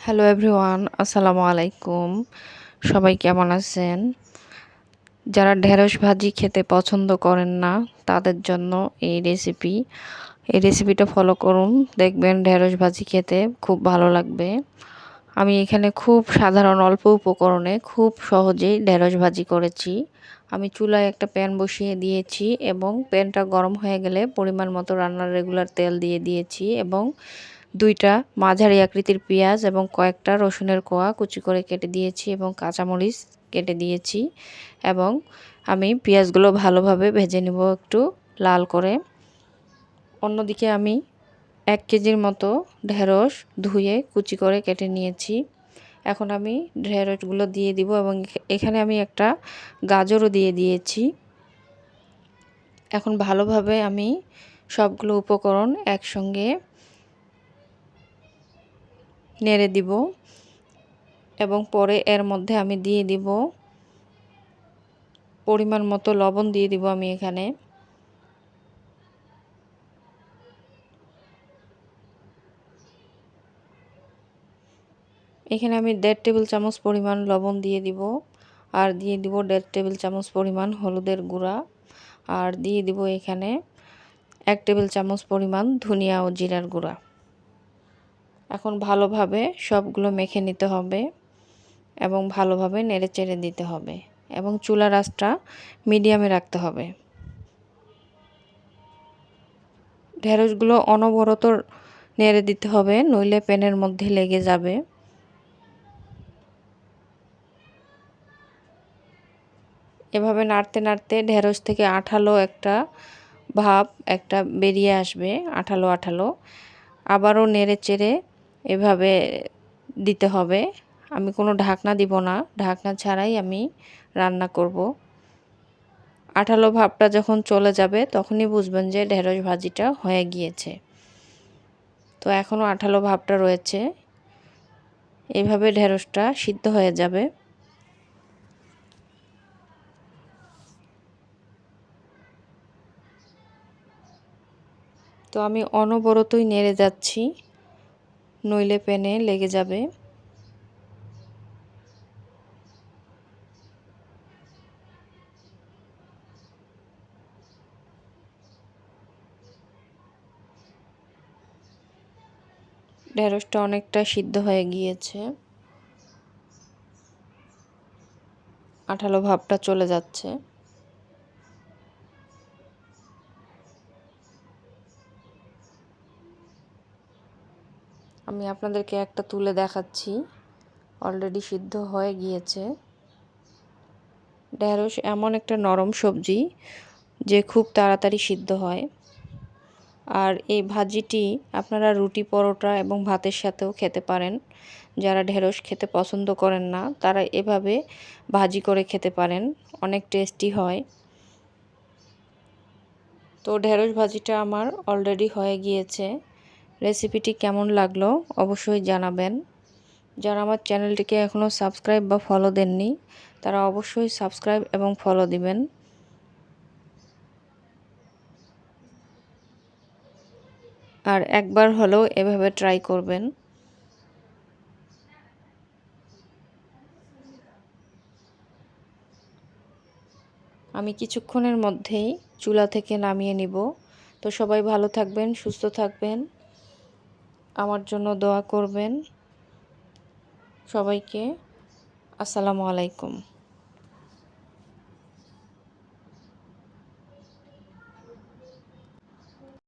Hello everyone আসসালামু আলাইকুম সবাই কেমন আছেন? যারা ঢেঁড়স ভাজি খেতে পছন্দ করেন না, তাদের জন্য এই রেসিপি এই রেসিপিটা ফলো করুন। দেখবেন ঢেঁড়স ভাজি খেতে খুব ভালো লাগবে। আমি এখানে খুব সাধারণ অল্প উপকরণে খুব সহজেই ঢেঁড়স ভাজি করেছি। আমি চুলায় একটা প্যান বসিয়ে দিয়েছি এবং প্যানটা গরম হয়ে গেলে পরিমাণ মতো রান্নার রেগুলার তেল দিয়ে দিয়েছি এবং দুইটা মাঝারি আকৃতির পেঁয়াজ এবং কয়েকটা রসুনের কোয়া কুচি করে কেটে দিয়েছি এবং কাঁচামরিচ কেটে দিয়েছি এবং আমি পেঁয়াজগুলো ভালোভাবে ভেজে নেব একটু লাল করে। অন্যদিকে আমি এক কেজির মতো ঢেঁড়স ধুয়ে কুচি করে কেটে নিয়েছি। এখন আমি ঢেঁড়সগুলো দিয়ে দিব এবং এখানে আমি একটা গাজরও দিয়ে দিয়েছি। এখন ভালোভাবে আমি সবগুলো উপকরণ একসঙ্গে নেড়ে দিব এবং পরে এর মধ্যে আমি দিয়ে দিব পরিমাণ মতো লবণ দিয়ে দিব আমি এখানে। এখানে আমি দেড় টেবিল চামচ পরিমাণ লবণ দিয়ে দিব আর দিয়ে দিব দেড় টেবিল চামচ পরিমাণ হলুদের গুঁড়া আর দিয়ে দিব এখানে এক টেবিল চামচ পরিমাণ ধনিয়া ও জিরার গুঁড়া। এখন ভালোভাবে সবগুলো মেখে নিতে হবে এবং ভালোভাবে নেড়ে চেড়ে দিতে হবে এবং চুলার আঁচটা মিডিয়ামে রাখতে হবে। ঢেঁড়সগুলো অনবরত নেড়ে দিতে হবে, নইলে প্যানের মধ্যে লেগে যাবে। এভাবে নাড়তে নাড়তে ঢেঁড়স থেকে আঠালো একটা ভাব, একটা বেরিয়ে আসবে, আঠালো আঠালো। আবারও নেড়ে চেড়ে এভাবে দিতে হবে। আমি কোনো ঢাকনা দিব না। ঢাকনা ছাড়াই আমি রান্না করব। আঠালো ভাবটা যখন চলে যাবে, তখনই বুঝবেন যে ঢেঁড়স ভাজিটা হয়ে গিয়েছে। তো এখনও আঠালো ভাবটা রয়েছে। এভাবে ঢেঁড়সটা সিদ্ধ হয়ে যাবে। তো আমি অনবরতই নেড়ে যাচ্ছি। নইলে পেনে লেগে যাবে। ঢেঁড়সটা অনেকটা সিদ্ধ হয়ে গিয়েছে। আঠালো ভাবটা চলে যাচ্ছে। আমি আপনাদেরকে একটা তুলে দেখাচ্ছি। অলরেডি সিদ্ধ হয়ে গিয়েছে। ঢেঁড়স এমন একটা নরম সবজি যে খুব তাড়াতাড়ি সিদ্ধ হয়। আর এই ভাজিটি আপনারা রুটি পরোটা এবং ভাতের সাথেও খেতে পারেন। যারা ঢেঁড়স খেতে পছন্দ করেন না, তারা এভাবে ভাজি করে খেতে পারেন। অনেক টেস্টি হয়। তো ঢেঁড়স ভাজিটা আমার অলরেডি হয়ে গিয়েছে। রেসিপিটি কেমন লাগল অবশ্যই জানাবেন। যারা আমার চ্যানেলটিকে এখনও সাবস্ক্রাইব বা ফলো দেননি, তারা অবশ্যই সাবস্ক্রাইব এবং ফলো দিবেন। আর একবার হলেও এভাবে ট্রাই করবেন। আমি কিছুক্ষণের মধ্যেই চুলা থেকে নামিয়ে নিব। তো সবাই ভালো থাকবেন, সুস্থ থাকবেন। আমার জন্য দোয়া করবেন সবাইকে। আসসালামু আলাইকুম।